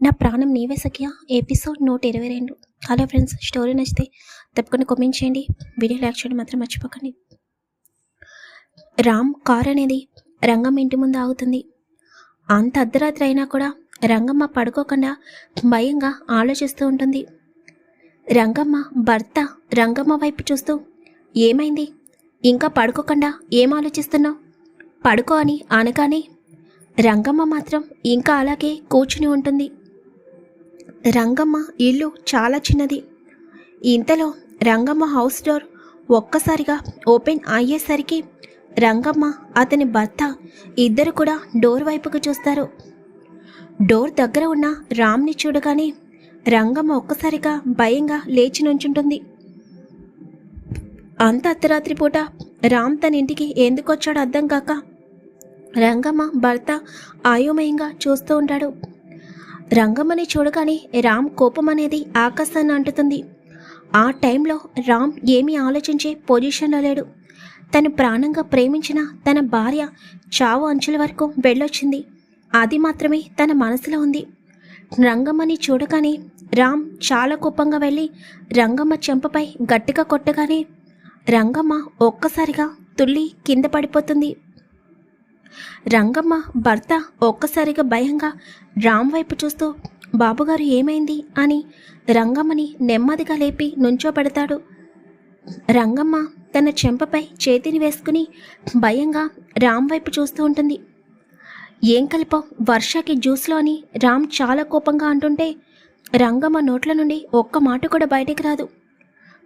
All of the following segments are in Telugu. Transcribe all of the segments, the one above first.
నా ప్రాణం నీవే సఖ్య. ఎపిసోడ్ నూట ఇరవై రెండు. హలో ఫ్రెండ్స్ స్టోరీ నచ్చితే తప్పకుండా కామెంట్ చేయండి. వీడియో లైక్ చేయడం మాత్రం మర్చిపోకండి. రామ్ కార్ అనేది రంగం ఇంటి ముందు ఆగుతుంది. అంత అర్ధరాత్రి అయినా కూడా రంగమ్మ పడుకోకుండా భయంగా ఆలోచిస్తూ ఉంటుంది. రంగమ్మ భర్త రంగమ్మ వైపు చూస్తూ ఏమైంది? ఇంకా పడుకోకుండా ఏం ఆలోచిస్తున్నావు? పడుకో అని అనగానే రంగమ్మ మాత్రం ఇంకా అలాగే కూర్చుని ఉంటుంది. రంగమ్మ ఇల్లు చాలా చిన్నది. ఇంతలో రంగమ్మ హౌస్ డోర్ ఒక్కసారిగా ఓపెన్ అయ్యేసరికి రంగమ్మ అతని భర్త ఇద్దరు కూడా డోర్ వైపుకు చూస్తారు. డోర్ దగ్గర ఉన్న రామ్ని చూడగానే రంగమ్మ ఒక్కసారిగా భయంగా లేచి నుంచుంటుంది. అంత అర్ధరాత్రి పూట రామ్ తన ఇంటికి ఎందుకు వచ్చాడో అర్థం కాక రంగమ్మ భర్త ఆయోమయంగా చూస్తూ ఉంటాడు. రంగమ్మని చూడగానే రామ్ కోపం అనేది ఆకాశాన్ని అంటుతుంది. ఆ టైంలో రామ్ ఏమీ ఆలోచించే పొజిషన్లో లేడు. తను ప్రాణంగా ప్రేమించిన తన భార్య చావు అంచుల వరకు వెళ్ళొచ్చింది. అది మాత్రమే తన మనసులో ఉంది. రంగమ్మని చూడగానే రామ్ చాలా కోపంగా వెళ్ళి రంగమ్మ చెంపపై గట్టిగా కొట్టగానే రంగమ్మ ఒక్కసారిగా తుల్లి కింద పడిపోతుంది. రంగమ్మ భర్త ఒక్కసారిగా భయంగా రామ్ వైపు చూస్తూ బాబుగారు ఏమైంది? అని రంగమ్మని నెమ్మదిగా లేపి నుంచోబెడతాడు. రంగమ్మ తన చెంపపై చేతిని వేసుకుని భయంగా రామ్ వైపు చూస్తూ ఉంటుంది. ఏం కలిపో వర్షకి జ్యూస్లో అని రామ్ చాలా కోపంగా అంటుంటే రంగమ్మ నోట్ల నుండి ఒక్క మాట కూడా బయటికి రాదు.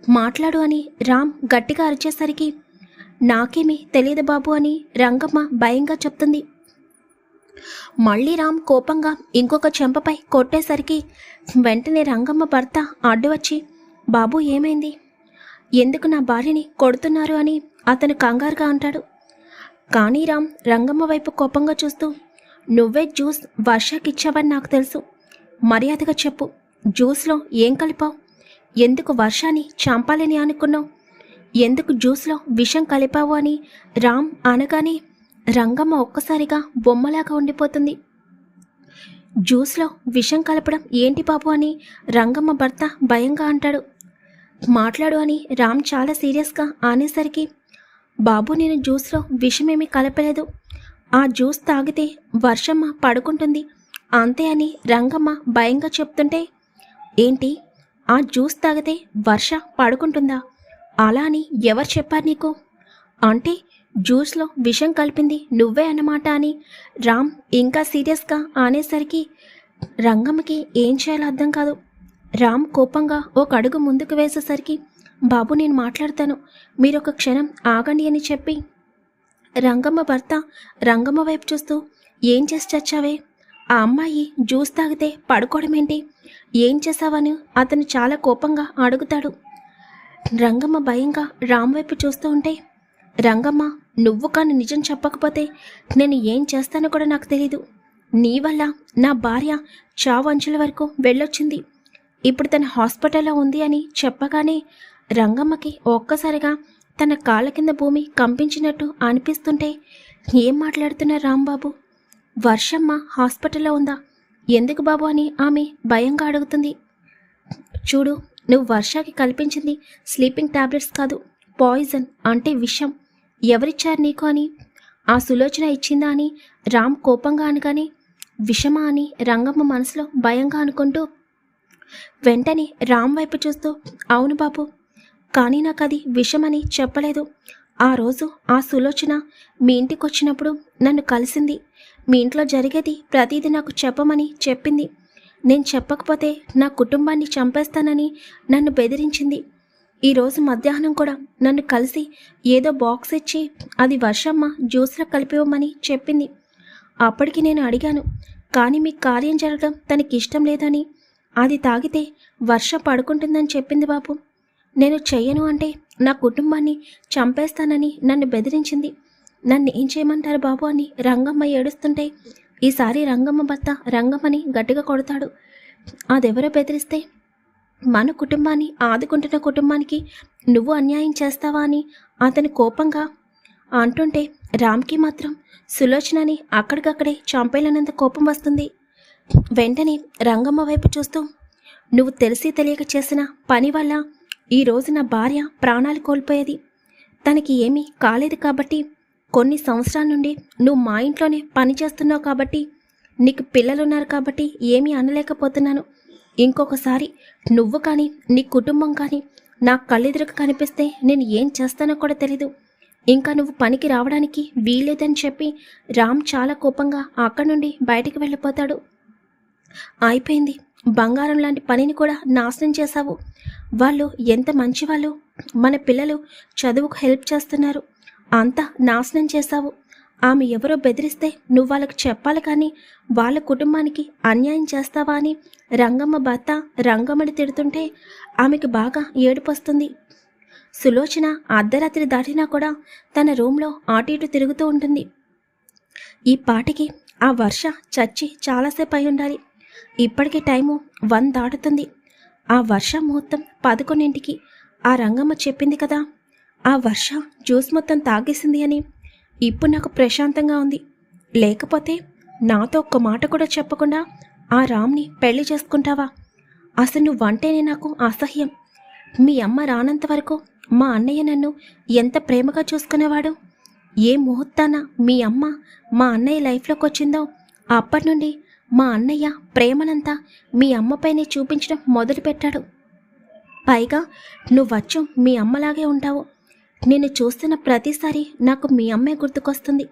మాట్లాడు అని రామ్ గట్టిగా అరిచేసరికి నాకేమీ తెలియదు బాబు అని రంగమ్మ భయంగా చెప్తుంది. మళ్ళీ రామ్ కోపంగా ఇంకొక చెంపపై కొట్టేసరికి వెంటనే రంగమ్మ భర్త అడ్డు వచ్చి బాబు ఏమైంది? ఎందుకు నా భార్యని కొడుతున్నారు అని అతను కంగారుగా అంటాడు. కానీ రామ్ రంగమ్మ వైపు కోపంగా చూస్తూ నువ్వే జ్యూస్ వర్షకిచ్చావని నాకు తెలుసు. మర్యాదగా చెప్పు. జ్యూస్లో ఏం కలిపావు? ఎందుకు వర్షాన్ని చంపాలని అనుకున్నావు? ఎందుకు జ్యూస్లో విషం కలిపావు అని? రామ్ అనగానే రంగమ్మ ఒక్కసారిగా బొమ్మలాగా ఉండిపోతుంది. జ్యూస్లో విషం కలపడం ఏంటి బాబు అని రంగమ్మ భర్త భయంగా అంటాడు. మాట్లాడు అని రామ్ చాలా సీరియస్గా ఆనేసరికి బాబు నేను జ్యూస్లో విషమేమీ కలపలేదు. ఆ జ్యూస్ తాగితే వర్షమ్మ పడుకుంటుంది. అంతే అని రంగమ్మ భయంగా చెప్తుంటే ఏంటి? ఆ జ్యూస్ తాగితే వర్ష పడుకుంటుందా? అలా అని ఎవరు చెప్పారు నీకు? అంటే జ్యూస్లో విషం కలిపింది నువ్వే అన్నమాట అని రామ్ ఇంకా సీరియస్గా ఆనేసరికి రంగమ్మకి ఏం చేయాలో అర్థం కాదు. రామ్ కోపంగా ఒక అడుగు ముందుకు వేసేసరికి బాబు నేను మాట్లాడతాను మీరు ఒక క్షణం ఆగండి అని చెప్పి రంగమ్మ భర్త రంగమ్మ వైపు చూస్తూ ఏం చేసి చచ్చావే? ఆ అమ్మాయి జ్యూస్ తాగితే పడుకోవడం ఏంటి ఏం చేసావని అతను చాలా కోపంగా అడుగుతాడు. రంగమ్మ భయంగా రామ్ వైపు చూస్తూ ఉంటే రంగమ్మ నువ్వు కానీ నిజం చెప్పకపోతే నేను ఏం చేస్తానో కూడా నాకు తెలీదు. నీ వల్ల నా భార్య చావు అంచుల వరకు వెళ్ళొచ్చింది. ఇప్పుడు తన హాస్పిటల్లో ఉంది అని చెప్పగానే రంగమ్మకి ఒక్కసారిగా తన కాళ్ళ కింద భూమి కంపించినట్టు అనిపిస్తుంటే ఏం మాట్లాడుతున్న రాంబాబు వర్షమ్మ హాస్పిటల్లో ఉందా? ఎందుకు బాబు? అని ఆమె భయంగా అడుగుతుంది. చూడు నువ్వు వర్షాకి కల్పించింది స్లీపింగ్ టాబ్లెట్స్ కాదు పాయిజన్ అంటే విషం. ఎవరిచ్చారు నీకు అని? ఆ సులోచన ఇచ్చిందా అని? రామ్ కోపంగా అనగానే విషమా అని రంగమ్మ మనసులో భయంగా అనుకుంటూ వెంటనే రామ్ వైపు చూస్తూ అవును బాబు కానీ నాకు అది విషమని చెప్పలేదు. ఆ రోజు ఆ సులోచన మీ ఇంటికి వచ్చినప్పుడు నన్ను కలిసింది. మీ ఇంట్లో జరిగేది ప్రతిదీ నాకు చెప్పమని చెప్పింది. నేను చెప్పకపోతే నా కుటుంబాన్ని చంపేస్తానని నన్ను బెదిరించింది. ఈరోజు మధ్యాహ్నం కూడా నన్ను కలిసి ఏదో బాక్స్ ఇచ్చి అది వర్షమ్మ జ్యూస్లో కలిపివ్వమని చెప్పింది. అప్పటికి నేను అడిగాను కానీ మీ కార్యం జరగడం తనకి ఇష్టం లేదని. అది తాగితే వర్షం పడుకుంటుందని చెప్పింది బాబు. నేను చెయ్యను అంటే నా కుటుంబాన్ని చంపేస్తానని నన్ను బెదిరించింది. నన్ను ఏం చేయమంటారు బాబు అని రంగమ్మ ఏడుస్తుంటే ఈసారి రంగమ్మ భర్త రంగమ్మని గట్టిగా కొడతాడు. అదెవరో బెదిరిస్తే మన కుటుంబాన్ని ఆదుకుంటున్న కుటుంబానికి నువ్వు అన్యాయం చేస్తావా అని అతని కోపంగా అంటుంటే రామ్కి మాత్రం సులోచనని అక్కడికక్కడే చంపేలనంత కోపం వస్తుంది. వెంటనే రంగమ్మ వైపు చూస్తూ నువ్వు తెలిసి తెలియక చేసిన పని వల్ల ఈరోజు నా భార్య ప్రాణాలు కోల్పోయేది. తనకి ఏమీ కాలేదు కాబట్టి కొన్ని సంవత్సరాల నుండి నువ్వు మా ఇంట్లోనే పని చేస్తున్నావు కాబట్టి నీకు పిల్లలున్నారు కాబట్టి ఏమీ అనలేకపోతున్నాను. ఇంకొకసారి నువ్వు కానీ నీ కుటుంబం కానీ నా కళ్ళెదురుకు కనిపిస్తే నేను ఏం చేస్తానో కూడా తెలీదు. ఇంకా నువ్వు పనికి రావడానికి వీల్లేదని చెప్పి రామ్ చాలా కోపంగా అక్కడి నుండి బయటికి వెళ్ళిపోతాడు. అయిపోయింది. బంగారం లాంటి పనిని కూడా నాశనం చేశావు. వాళ్ళు ఎంత మంచివాళ్ళు. మన పిల్లలు చదువుకు హెల్ప్ చేస్తున్నారు. అంతా నాశనం చేశావు. ఆమె ఎవరో బెదిరిస్తే నువ్వు వాళ్ళకి చెప్పాలి కానీ వాళ్ళ కుటుంబానికి అన్యాయం చేస్తావా అని రంగమ్మ భర్త రంగమ్మని తిడుతుంటే ఆమెకు బాగా ఏడుపొస్తుంది. సులోచన అర్ధరాత్రి దాటినా కూడా తన రూమ్లో అటు ఇటు తిరుగుతూ ఉంటుంది. ఈ పాటికి ఆ వర్ష చచ్చి చాలాసేపు అయి ఉండాలి. ఇప్పటికి టైము వన్ దాటుతుంది. ఆ వర్ష ముహూర్తం పదకొండింటికి ఆ రంగమ్మ చెప్పింది కదా. ఆ వర్ష జ్యూస్ మొత్తం తాగేసింది అని ఇప్పుడు నాకు ప్రశాంతంగా ఉంది. లేకపోతే నాతో ఒక్క మాట కూడా చెప్పకుండా ఆ రామ్ని పెళ్ళి చేసుకుంటావా? అసలు నువ్వంటేనే నాకు అసహ్యం. మీ అమ్మ రానంత వరకు మా అన్నయ్య నన్ను ఎంత ప్రేమగా చూసుకునేవాడు? ఏ ముహూర్తాన మీ అమ్మ మా అన్నయ్య లైఫ్లోకి వచ్చిందో అప్పటి నుండి మా అన్నయ్య ప్రేమనంతా మీ అమ్మపైనే చూపించడం మొదలుపెట్టాడు. పైగా నువ్వచ్చం మీ అమ్మలాగే ఉంటావు. నిన్ను చూస్తున్న ప్రతిసారి నాకు మీ అమ్మే గుర్తుకొస్తుంది.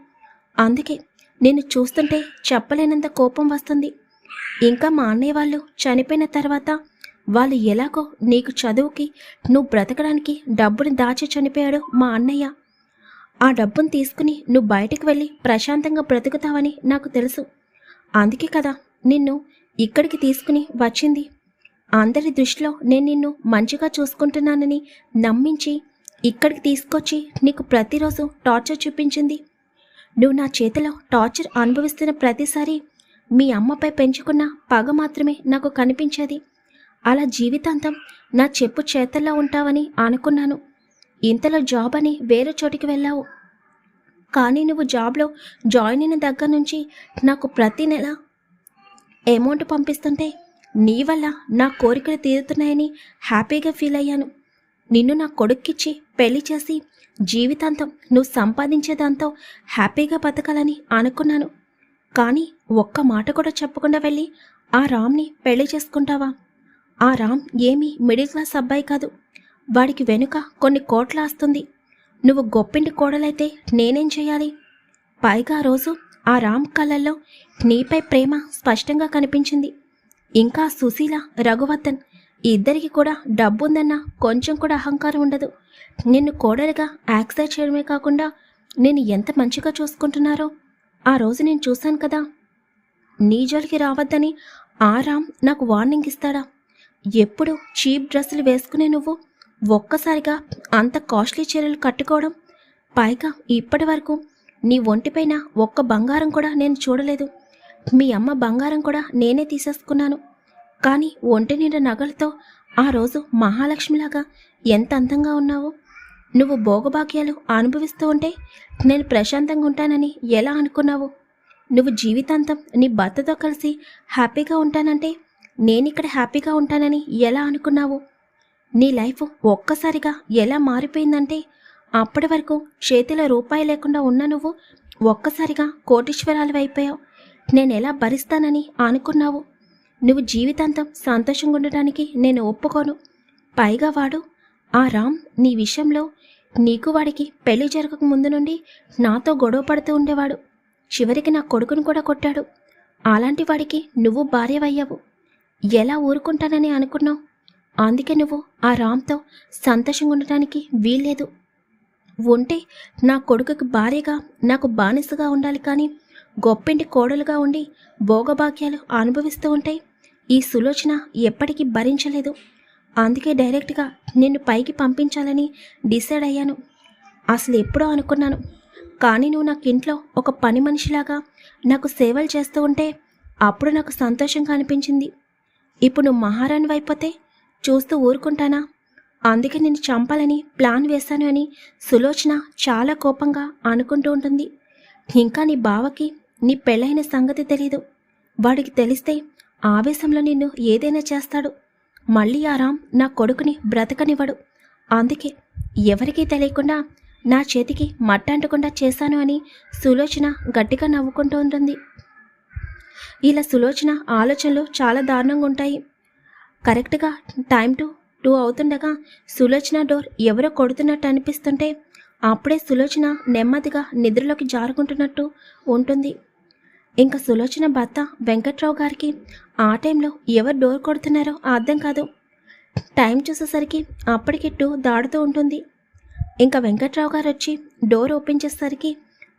అందుకే నిన్ను చూస్తుంటే చెప్పలేనంత కోపం వస్తుంది. ఇంకా మా అన్నయ్య వాళ్ళు చనిపోయిన తర్వాత వాళ్ళు ఎలాగో నీకు చదువుకి నువ్వు బ్రతకడానికి డబ్బుని దాచి చనిపోయాడు మా అన్నయ్య. ఆ డబ్బును తీసుకుని నువ్వు బయటకు వెళ్ళి ప్రశాంతంగా బ్రతుకుతావని నాకు తెలుసు. అందుకే కదా నిన్ను ఇక్కడికి తీసుకుని వచ్చింది. అందరి దృష్టిలో నేను నిన్ను మంచిగా చూసుకుంటున్నానని నమ్మించి ఇక్కడికి తీసుకొచ్చి నీకు ప్రతిరోజు టార్చర్ చూపించింది. నువ్వు నా చేతిలో టార్చర్ అనుభవిస్తున్న ప్రతిసారి మీ అమ్మపై పెంచుకున్న పగ మాత్రమే నాకు కనిపించేది. అలా జీవితాంతం నా చెప్పు చేతల్లో ఉంటావని అనుకున్నాను. ఇంతలో జాబ్ అని వేరే చోటికి వెళ్ళావు. కానీ నువ్వు జాబ్లో జాయిన్ అయిన దగ్గర నుంచి నాకు ప్రతి నెల అమౌంట్ పంపిస్తుంటే నీ వల్ల నా కోరికలు తీరుతున్నాయని హ్యాపీగా ఫీల్ అయ్యాను. నిన్ను నా కొడుక్కిచ్చి పెళ్ళి చేసి జీవితాంతం నువ్వు సంపాదించేదాంతో హ్యాపీగా బతకాలని అనుకున్నాను. కానీ ఒక్క మాట కూడా చెప్పకుండా వెళ్ళి ఆ రామ్ని పెళ్ళి చేసుకుంటావా? ఆ రామ్ ఏమీ మిడిల్ క్లాస్ అబ్బాయి కాదు. వాడికి వెనుక కొన్ని కోట్ల ఆస్తుంది. నువ్వు గొప్పింటి కోడలైతే నేనేం చేయాలి? పైగా రోజు ఆ రామ్ కళ్ళల్లో నీపై ప్రేమ స్పష్టంగా కనిపించింది. ఇంకా సుశీల రఘువర్ధన్ ఇద్దరికి కూడా డబ్బుందన్న కొంచెం కూడా అహంకారం ఉండదు. నిన్ను కోడలుగా యాక్సెప్ట్ చేయడమే కాకుండా నేను ఎంత మంచిగా చూసుకుంటున్నారో ఆ రోజు నేను చూశాను కదా. నీ జోలికి రావద్దని ఆ రామ్ నాకు వార్నింగ్ ఇస్తాడా? ఎప్పుడు చీప్ డ్రెస్సులు వేసుకునే నువ్వు? ఒక్కసారిగా అంత కాస్ట్లీ చీరలు కట్టుకోవడం? పైగా ఇప్పటి వరకు నీ ఒంటిపైన ఒక్క బంగారం కూడా నేను చూడలేదు. మీ అమ్మ బంగారం కూడా నేనే తీసేసుకున్నాను. కానీ ఒంటి నిండా నగలతో ఆ రోజు మహాలక్ష్మిలాగా ఎంత అందంగా ఉన్నావు. నువ్వు భోగభాగ్యాలు అనుభవిస్తూ ఉంటే నేను ప్రశాంతంగా ఉంటానని ఎలా అనుకున్నావు? నువ్వు జీవితాంతం నీ భర్తతో కలిసి హ్యాపీగా ఉంటానంటే నేను ఇక్కడ హ్యాపీగా ఉంటానని ఎలా అనుకున్నావు? నీ లైఫ్ ఒక్కసారిగా ఎలా మారిపోయిందంటే అప్పటి వరకు చేతిలో రూపాయి లేకుండా ఉన్న నువ్వు ఒక్కసారిగా కోటీశ్వరాలు అయిపోయావు. నేను ఎలా భరిస్తానని అనుకున్నావు? నువ్వు జీవితాంతం సంతోషంగా ఉండటానికి నేను ఒప్పుకోను. పైగా వాడు ఆ రామ్ నీ విషయంలో నీకు వాడికి పెళ్ళి జరగక ముందు నుండి నాతో గొడవ పడుతూ ఉండేవాడు. చివరికి నా కొడుకును కూడా కొట్టాడు. అలాంటి వాడికి నువ్వు భార్యవయ్యావు. ఎలా ఊరుకుంటానని అనుకున్నావు? అందుకే నువ్వు ఆ రామ్తో సంతోషంగా ఉండటానికి వీల్లేదు. ఉంటే నా కొడుకుకి భార్యగా నాకు బానిసగా ఉండాలి కానీ గొప్పింటి కోడలుగా ఉండి భోగభాగ్యాలు అనుభవిస్తూ ఉంటాయి. ఈ సులోచన ఎప్పటికీ భరించలేదు. అందుకే డైరెక్ట్గా నిన్ను పైకి పంపించాలని డిసైడ్ అయ్యాను. అసలు ఎప్పుడో అనుకున్నాను. కానీ నువ్వు నాకు ఇంట్లో ఒక పని మనిషిలాగా నాకు సేవలు చేస్తూ ఉంటే అప్పుడు నాకు సంతోషంగా అనిపించింది. ఇప్పుడు నువ్వు మహారాణి అయిపోతే చూస్తూ ఊరుకుంటానా? అందుకే నిన్ను చంపాలని ప్లాన్ వేశాను అని సులోచన చాలా కోపంగా అనుకుంటూ ఉంటుంది. ఇంకా నీ బావకి నీ పెళ్ళైన సంగతి తెలీదు. వాడికి తెలిస్తే ఆవేశంలో నిన్ను ఏదైనా చేస్తాడు. మళ్ళీ ఆ రామ్ నా కొడుకుని బ్రతకనివ్వడు. అందుకే ఎవరికీ తెలియకుండా నా చేతికి మట్ట అంటకుండా చేశాను అని సులోచన గట్టిగా నవ్వుకుంటూ ఉంటుంది. ఇలా సులోచన ఆలోచనలు చాలా దారుణంగా ఉంటాయి. కరెక్ట్గా టైం టు టూ అవుతుండగా సులోచన డోర్ ఎవరో కొడుతున్నట్టు అనిపిస్తుంటే అప్పుడే సులోచన నెమ్మదిగా నిద్రలోకి జారుకుంటున్నట్టు ఉంటుంది. ఇంకా సులోచన భర్త వెంకట్రావు గారికి ఆ టైంలో ఎవరు డోర్ కొడుతున్నారో అర్థం కాదు. టైం చూసేసరికి అప్పటికి టూ దాడుతూ ఉంటుంది. ఇంకా వెంకట్రావు గారు వచ్చి డోర్ ఓపెన్ చేసేసరికి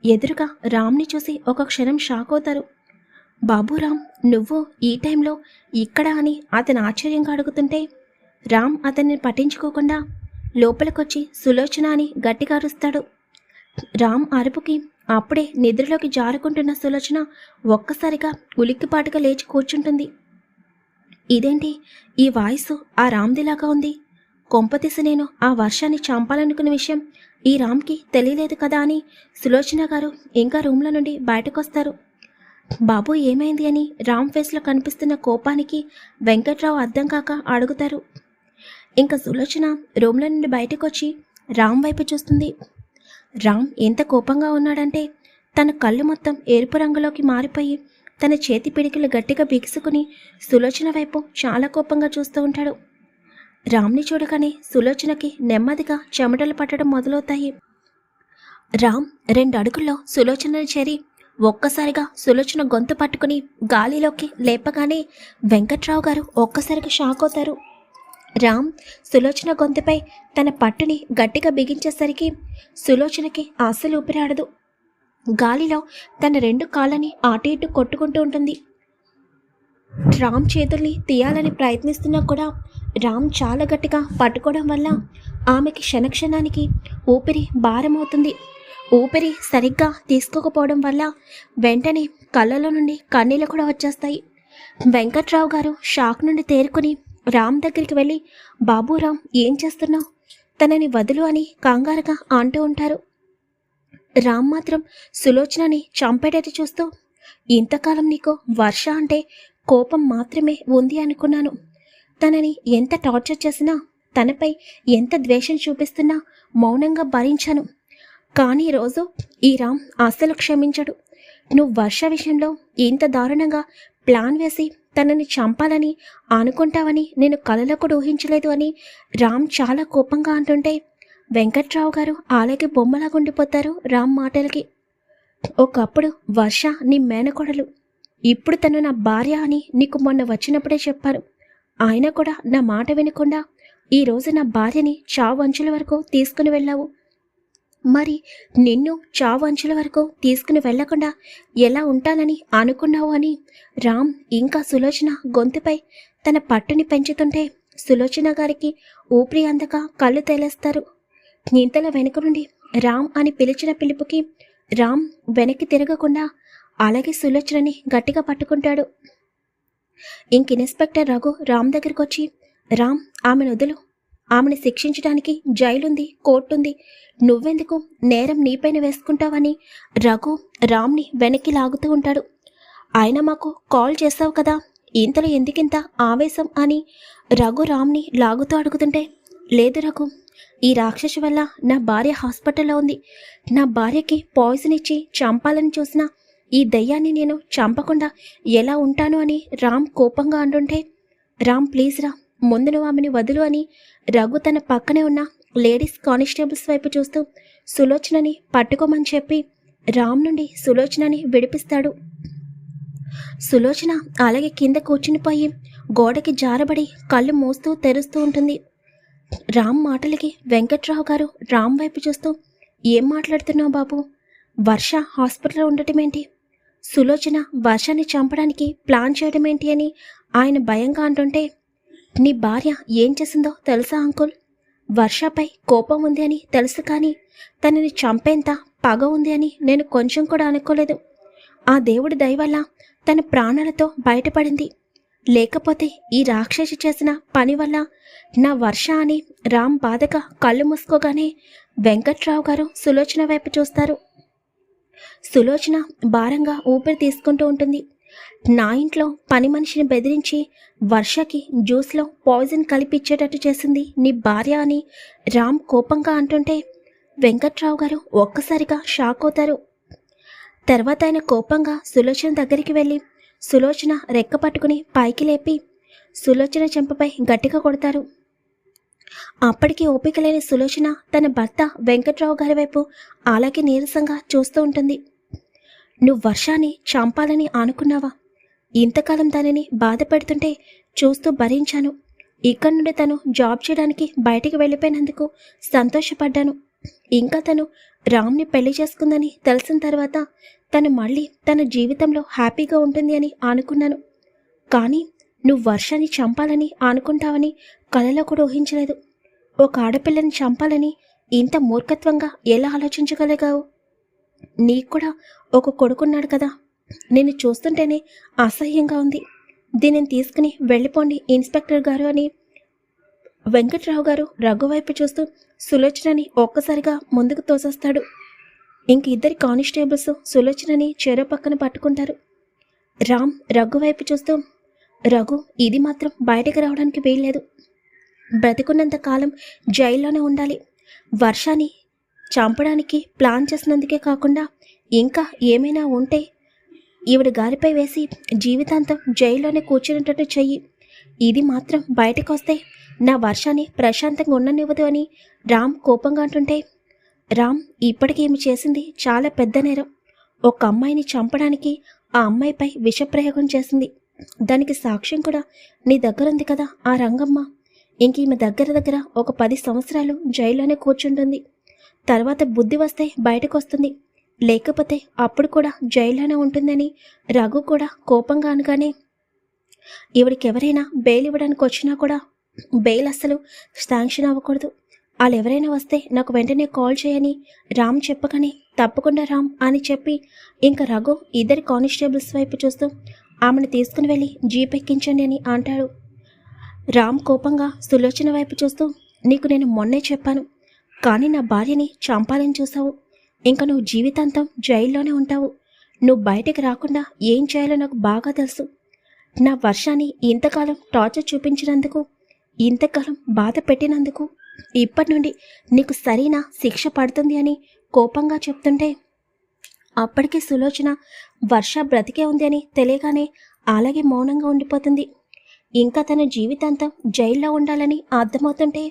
ఎదురుగా రామ్ని చూసి ఒక క్షణం షాక్ అవుతారు. బాబురామ్ నువ్వు ఈ టైంలో ఇక్కడ అని అతను ఆశ్చర్యంగా అడుగుతుంటే రామ్ అతన్ని పట్టించుకోకుండా లోపలికొచ్చి సులోచన అని గట్టిగా అరుస్తాడు. రామ్ అరుపుకి అప్పుడే నిద్రలోకి జారుకుంటున్న సులోచన ఒక్కసారిగా ఉలిక్కిపాటుగా లేచి కూర్చుంటుంది. ఇదేంటి? ఈ వాయిస్ ఆ రామ్దిలాగా ఉంది. కొంపతీసి నేను ఆ వర్షాన్ని చంపాలనుకున్న విషయం ఈ రామ్కి తెలియలేదు కదా అని సులోచన గారు ఇంకా రూమ్లో నుండి బయటకొస్తారు. బాబు ఏమైంది అని రామ్ ఫేస్లో కనిపిస్తున్న కోపానికి వెంకట్రావు అర్థం కాక అడుగుతారు. ఇంకా సులోచన రూమ్లో నుండి బయటకు వచ్చి రామ్ వైపు చూస్తుంది. రామ్ ఎంత కోపంగా ఉన్నాడంటే తన కళ్ళు మొత్తం ఎరుపు రంగులోకి మారిపోయి తన చేతి పిడికిలు గట్టిగా బిగుసుకుని సులోచన వైపు చాలా కోపంగా చూస్తూ ఉంటాడు. రామ్ని చూడగానే సులోచనకి నెమ్మదిగా చెమటలు పట్టడం మొదలవుతాయి. రామ్ రెండు అడుగుల్లో సులోచనను చేరి ఒక్కసారిగా సులోచన గొంతు పట్టుకుని గాలిలోకి లేపగానే వెంకట్రావు గారు ఒక్కసారిగా షాక్ అవుతారు. రామ్ సులోచన గొంతుపై తన పట్టుని గట్టిగా బిగించేసరికి సులోచనకి అస్సలు ఊపిరాడదు. గాలిలో తన రెండు కాళ్ళని అటు ఇటు కొట్టుకుంటూ ఉంటుంది. రామ్ చేతుల్ని తీయాలని ప్రయత్నిస్తున్నా కూడా రామ్ చాలా గట్టిగా పట్టుకోవడం వల్ల ఆమెకి క్షణక్షణానికి ఊపిరి భారమవుతుంది. ఊపిరి సరిగ్గా తీసుకోకపోవడం వల్ల వెంటనే కళ్ళలో నుండి కన్నీళ్ళు కూడా వచ్చేస్తాయి. వెంకట్రావు గారు షాక్ నుండి తేరుకుని రామ్ దగ్గరికి వెళ్ళి బాబు రామ్ ఏం చేస్తున్నావు? తనని వదులు అని కంగారుగా అంటూ ఉంటారు. రామ్ మాత్రం సులోచనని చంపేటట్టు చూస్తూ ఇంతకాలం నీకు వర్ష అంటే కోపం మాత్రమే ఉంది అనుకున్నాను. తనని ఎంత టార్చర్ చేసినా తనపై ఎంత ద్వేషం చూపిస్తున్నా మౌనంగా భరించాను. కానీ రోజు ఈ రామ్ అస్సలు క్షమించడు. నువ్వు వర్ష విషయంలో ఇంత దారుణంగా ప్లాన్ వేసి తనని చంపాలని అనుకుంటావని నేను కలలో కూడా ఊహించలేదు అని రామ్ చాలా కోపంగా అంటుంటే వెంకట్రావు గారు అలాగే బొమ్మలా ఉండిపోతారు? రామ్ మాటలకి ఒకప్పుడు వర్ష నీ మేనకోడలు. ఇప్పుడు తను నా భార్య అని నీకు మొన్న వచ్చినప్పుడే చెప్పారు. ఆయన కూడా నా మాట వినకుండా ఈరోజు నా భార్యని చావు అంచుల వరకు తీసుకుని వెళ్ళావు. మరి నిన్ను చావంచుల అంచుల వరకు తీసుకుని వెళ్ళకుండా ఎలా ఉంటానని అనుకున్నావు అని రామ్ ఇంకా సులోచన గొంతుపై తన పట్టుని పెంచుతుంటే సులోచన గారికి ఊపిరి అందక కళ్ళు తేలేస్తారు. ఇంతలో వెనుక నుండి రామ్ అని పిలిచిన పిలుపుకి రామ్ వెనక్కి తిరగకుండా అలాగే సులోచనని గట్టిగా పట్టుకుంటాడు. ఇంక ఇన్స్పెక్టర్ రఘు రామ్ దగ్గరికి వచ్చి రామ్ ఆమెను వదులు. ఆమెను శిక్షించడానికి జైలుంది కోర్టుంది. నువ్వెందుకు నేరం నీపైన వేసుకుంటావని? రఘు రామ్ని వెనక్కి లాగుతూ ఉంటాడు. ఆయన మాకు కాల్ చేస్తావు కదా ఇంతలో ఎందుకింత ఆవేశం అని రఘు రామ్ని లాగుతూ అడుగుతుంటే లేదు రఘు ఈ రాక్షసి వల్ల నా భార్య హాస్పిటల్లో ఉంది. నా భార్యకి పాయిజన్ ఇచ్చి చంపాలని చూసిన ఈ దయ్యాన్ని నేను చంపకుండా ఎలా ఉంటాను అని రామ్ కోపంగా అంటుంటే రామ్ ప్లీజ్ రా ముందు నువ్వు ఆమెను వదులు అని రఘు తన పక్కనే ఉన్న లేడీస్ కానిస్టేబుల్స్ వైపు చూస్తూ సులోచనని పట్టుకోమని చెప్పి రామ్ నుండి సులోచనని విడిపిస్తాడు. సులోచన అలాగే కింద కూర్చునిపోయి గోడకి జారబడి కళ్ళు మూస్తూ తెరుస్తూ ఉంటుంది. రామ్ మాటలకి వెంకట్రావు గారు రామ్ వైపు చూస్తూ ఏం మాట్లాడుతున్నావు బాబు? వర్ష హాస్పిటల్లో ఉండటమేంటి సులోచన వర్షాన్ని చంపడానికి ప్లాన్ చేయడం ఏంటి అని ఆయన భయంగా అంటుంటే నీ భార్య ఏం చేసిందో తెలుసా అంకుల్? వర్షపై కోపం ఉంది అని తెలుసు కానీ తనని చంపేంత పగ ఉంది అని నేను కొంచెం కూడా అనుకోలేదు. ఆ దేవుడి దయ వల్ల తన ప్రాణాలతో బయటపడింది. లేకపోతే ఈ రాక్షసి చేసిన పని వల్ల నా వర్ష అని రామ్ బాధగా కళ్ళు మూసుకోగానే వెంకట్రావు గారు సులోచన వైపు చూస్తారు. సులోచన భారంగా ఊపిరి తీసుకుంటూ ఉంటుంది. నా ఇంట్లో పని మనిషిని బెదిరించి వర్షకి జ్యూస్లో పాయిజన్ కలిపిచ్చేటట్టు చేసింది నీ భార్య అని రామ్ కోపంగా అంటుంటే వెంకట్రావు గారు ఒక్కసారిగా షాక్ అవుతారు. తర్వాత ఆయన కోపంగా సులోచన దగ్గరికి వెళ్ళి సులోచన రెక్క పట్టుకుని పైకి లేపి సులోచన చెంపపై గట్టిగా కొడతారు. అప్పటికి ఓపిక లేని సులోచన తన భర్త వెంకట్రావు గారి వైపు అలాగే నీరసంగా చూస్తూ ఉంటుంది. నువ్వు వర్షాన్ని చంపాలని ఆనుకున్నావా ఇంతకాలం దానిని బాధ పెడుతుంటే చూస్తూ భరించాను. ఇక్కడ నుండి తను జాబ్ చేయడానికి బయటికి వెళ్ళిపోయినందుకు సంతోషపడ్డాను. ఇంకా తను రామ్ని పెళ్ళి చేసుకుందని తెలిసిన తర్వాత తను మళ్ళీ తన జీవితంలో హ్యాపీగా ఉంటుంది అని అనుకున్నాను. కానీ నువ్వు వర్షాన్ని చంపాలని అనుకుంటావని కలలో కూడా ఊహించలేదు. ఒక ఆడపిల్లని చంపాలని ఇంత మూర్ఖత్వంగా ఎలా ఆలోచించగలిగావు? నీకు కూడా ఒక కొడుకున్నాడు కదా. నేను చూస్తుంటేనే అసహ్యంగా ఉంది. దీనిని తీసుకుని వెళ్ళిపోండి ఇన్స్పెక్టర్ గారు అని. వెంకట్రావు గారు రఘు వైపు చూస్తూ సులోచనని ఒక్కసారిగా ముందుకు తోసేస్తాడు. ఇంక ఇద్దరి కానిస్టేబుల్స్ సులోచనని చెరో పక్కన పట్టుకుంటారు. రామ్ రఘు వైపు చూస్తూ రఘు ఇది మాత్రం బయటకు రావడానికి వీల్లేదు. బ్రతికున్నంత కాలం జైల్లోనే ఉండాలి. వర్షాన్ని చంపడానికి ప్లాన్ చేసినందుకే కాకుండా ఇంకా ఏమైనా ఉంటే ఈవిడ గారిపై వేసి జీవితాంతం జైల్లోనే కూర్చునేటట్టు చెయ్యి. ఇది మాత్రం బయటకు వస్తే నా వర్షాన్ని ప్రశాంతంగా ఉండనివ్వదు అని రామ్ కోపంగా అంటుంటే రామ్ ఇప్పటికి ఏమి చేసింది చాలా పెద్ద నేరం. ఒక అమ్మాయిని చంపడానికి ఆ అమ్మాయిపై విషప్రయోగం చేసింది. దానికి సాక్ష్యం కూడా నీ దగ్గర ఉంది కదా ఆ రంగమ్మ. ఇంక ఈమె దగ్గర దగ్గర ఒక పది సంవత్సరాలు జైల్లోనే కూర్చుంటుంది. తర్వాత బుద్ధి వస్తే బయటకు వస్తుంది లేకపోతే అప్పుడు కూడా జైల్లోనే ఉంటుందని రఘు కూడా కోపంగా అనగానే ఈవిడికి ఎవరైనా బెయిల్ ఇవ్వడానికి వచ్చినా కూడా బెయిల్ అస్సలు శాంక్షన్ అవ్వకూడదు. వాళ్ళు ఎవరైనా వస్తే నాకు వెంటనే కాల్ చేయని రామ్ చెప్పకని తప్పకుండా రామ్ అని చెప్పి ఇంకా రఘు ఇద్దరి కానిస్టేబుల్స్ వైపు చూస్తూ ఆమెను తీసుకుని వెళ్ళి జీప్ ఎక్కించండి అని అంటాడు. రామ్ కోపంగా సులోచన వైపు చూస్తూ నీకు నేను మొన్నే చెప్పాను. కానీ నా భార్యని చంపాలని చూసావు. ఇంకా నువ్వు జీవితాంతం జైల్లోనే ఉంటావు. నువ్వు బయటకు రాకుండా ఏం చేయాలో నాకు బాగా తెలుసు. నా వర్షాన్ని ఇంతకాలం టార్చర్ చూపించినందుకు ఇంతకాలం బాధ పెట్టినందుకు ఇప్పటి నుండి నీకు సరైన శిక్ష పడుతుంది అని కోపంగా చెప్తుంటే అప్పటికే సులోచన వర్ష బ్రతికే ఉంది అని తెలియగానే అలాగే మౌనంగా ఉండిపోతుంది. ఇంకా తన జీవితాంతం జైల్లో ఉండాలని అర్థమవుతుంటే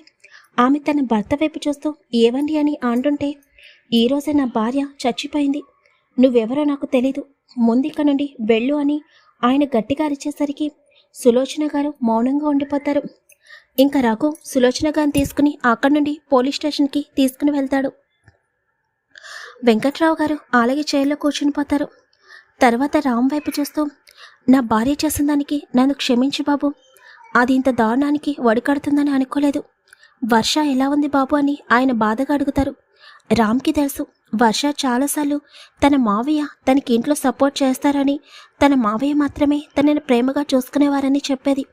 ఆమె తన భర్త వైపు చూస్తూ ఏవండి అని అంటుంటే ఈరోజే నా భార్య చచ్చిపోయింది. నువ్వెవరో నాకు తెలీదు. ముందిక్క నుండి వెళ్ళు అని ఆయన గట్టిగా అరిచేసరికి సులోచన గారు మౌనంగా ఉండిపోతారు. ఇంకా రఘు సులోచన గారిని తీసుకుని అక్కడి నుండి పోలీస్ స్టేషన్కి తీసుకుని వెళ్తాడు. వెంకట్రావు గారు అలాగే చైర్లో కూర్చుని పోతారు. తర్వాత రామ్ వైపు చూస్తూ నా భార్య చేసిన దానికి నన్ను క్షమించు బాబు. అది ఇంత దారుణానికి వడికడుతుందని అనుకోలేదు. వర్ష ఎలా ఉంది బాబు అని ఆయన బాధగా అడుగుతారు. రామ్కి తెలుసు వర్ష చాలాసార్లు తన మావయ్య తనకి ఇంట్లో సపోర్ట్ చేస్తారని తన మావయ్య మాత్రమే తనని ప్రేమగా చూసుకునేవారని చెప్పేది.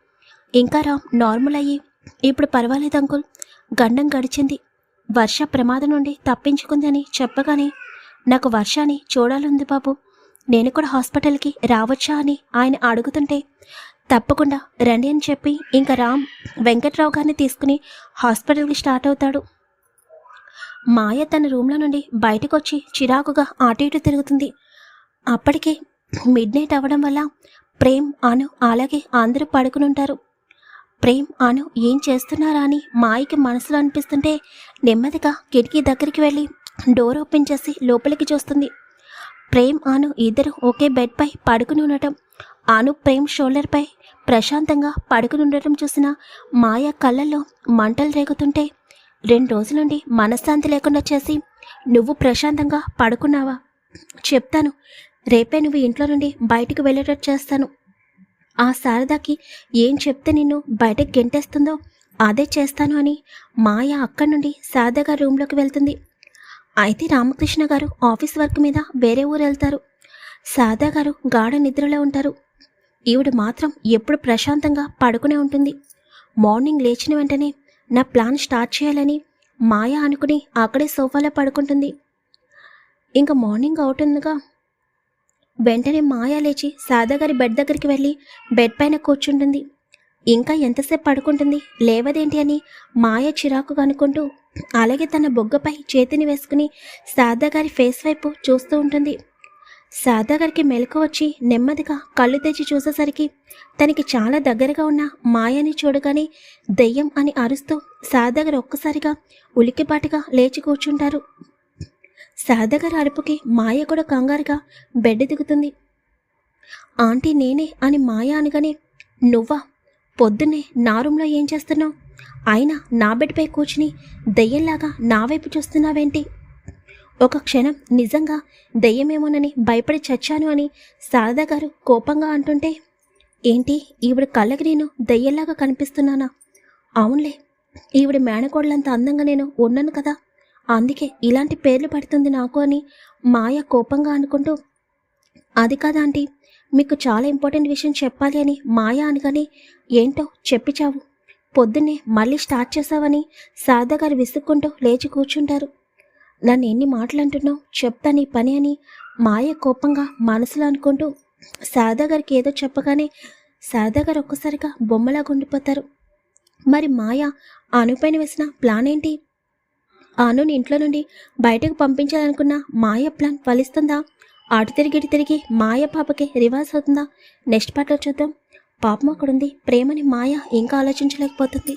ఇంకా రామ్ నార్మల్ అయ్యి ఇప్పుడు పర్వాలేదు అంకుల్ గండం గడిచింది. వర్ష ప్రమాదం నుండి తప్పించుకుంది అని చెప్పగానే నాకు వర్షాన్ని చూడాలంది బాబు. నేను కూడా హాస్పిటల్కి రావచ్చా అని ఆయన అడుగుతుంటే తప్పకుండా రండి అని చెప్పి ఇంకా రామ్ వెంకట్రావు గారిని తీసుకుని హాస్పిటల్కి స్టార్ట్ అవుతాడు. మాయ తన రూమ్లో నుండి బయటకు వచ్చి చిరాకుగా అటు ఇటు తిరుగుతుంది. అప్పటికే మిడ్ నైట్ అవ్వడం వల్ల ప్రేమ్ అను అలాగే అందరూ పడుకుని ఉంటారు. ప్రేమ్ అను ఏం చేస్తున్నారా అని మాయకి మనసులో అనిపిస్తుంటే నెమ్మదిగా కిటికీ దగ్గరికి వెళ్ళి డోర్ ఓపెన్ చేసి లోపలికి చూస్తుంది. ప్రేమ్ అను ఇద్దరు ఒకే బెడ్పై పడుకుని ఉండటం అను ప్రేమ్ షోల్డర్పై ప్రశాంతంగా పడుకుని ఉండటం చూసిన మాయ కళ్ళల్లో మంటలు రేగుతుంటే రెండు రోజుల నుండి మనశ్శాంతి లేకుండా చేసి నువ్వు ప్రశాంతంగా పడుకున్నావా? చెప్తాను. రేపే నువ్వు ఇంట్లో నుండి బయటకు వెళ్ళేటట్టు చేస్తాను. ఆ శారదాకి ఏం చెప్తే నిన్ను బయటకు గెంటేస్తుందో అదే చేస్తాను అని మాయ అక్కడి నుండి శారద గారి రూమ్లోకి వెళ్తుంది. అయితే రామకృష్ణ గారు ఆఫీస్ వర్క్ మీద వేరే ఊరు వెళ్తారు. శారదా గారు గాఢ నిద్రలో ఉంటారు. ఈవిడ మాత్రం ఎప్పుడు ప్రశాంతంగా పడుకునే ఉంటుంది. మార్నింగ్ లేచిన వెంటనే నా ప్లాన్ స్టార్ట్ చేయాలని మాయ అనుకుని అక్కడే సోఫాలో పడుకుంటుంది. ఇంకా మార్నింగ్ అవుతుందిగా వెంటనే మాయ లేచి సాదాగారి బెడ్ దగ్గరికి వెళ్ళి బెడ్ పైన కూర్చుంటుంది. ఇంకా ఎంతసేపు పడుకుంటుంది లేవదేంటి అని మాయ చిరాకుగా అనుకుంటూ అలాగే తన బొగ్గపై చేతిని వేసుకుని సాదాగారి ఫేస్ వైపు చూస్తూ ఉంటుంది. సాదాగారికి మెలకు వచ్చి నెమ్మదిగా కళ్ళు తెచ్చి చూసేసరికి తనకి చాలా దగ్గరగా ఉన్న మాయని చూడగానే దెయ్యం అని అరుస్తూ సాదాగారు ఒక్కసారిగా ఉలికిపాటుగా లేచి కూర్చుంటారు. సాదాగారి అరుపుకి మాయ కూడా కంగారుగా బెడ్ దిగుతుంది. ఆంటీ నేనే అని మాయ అనగానే నువ్వా? పొద్దున్నే నా రూమ్లో ఏం చేస్తున్నావు? అయినా నా బెడ్పై కూర్చుని దెయ్యంలాగా నా వైపు చూస్తున్నావేంటి? ఒక క్షణం నిజంగా దెయ్యమేమోనని భయపడి చచ్చాను అని శారదా గారు కోపంగా అంటుంటే ఏంటి ఈవిడ కళ్ళకి నేను దెయ్యంలాగా కనిపిస్తున్నానా? అవునులే ఈవిడ మేనకోడలంత అందంగా నేను ఉన్నాను కదా. అందుకే ఇలాంటి పేర్లు పడుతుంది నాకు అని మాయ కోపంగా అనుకుంటూ అది కాదా ఆంటీ మీకు చాలా ఇంపార్టెంట్ విషయం చెప్పాలి అని మాయ అనగానే ఏంటో చెప్పిచావు. పొద్దున్నే మళ్ళీ స్టార్ట్ చేసావని శారదా గారు విసుక్కుంటూ లేచి కూర్చుంటారు. నన్ను ఎన్ని మాటలు అంటున్నావు చెప్తా నీ పని అని మాయ కోపంగా మనసులో అనుకుంటూ శారదా గారికి ఏదో చెప్పగానే శారదా గారు ఒక్కసారిగా బొమ్మలాగా ఉండిపోతారు. మరి మాయ అనుపైన వేసిన ప్లాన్ ఏంటి? అనుని ఇంట్లో నుండి బయటకు పంపించాలనుకున్న మాయ ప్లాన్ ఫలిస్తుందా? అటు తిరిగి ఇటు తిరిగి మాయ పాపకి రివర్స్ అవుతుందా? నెక్స్ట్ పార్ట్లో చూద్దాం. పాపం అక్కడుంది. ప్రేమని మాయ ఇంకా ఆలోచించలేకపోతుంది.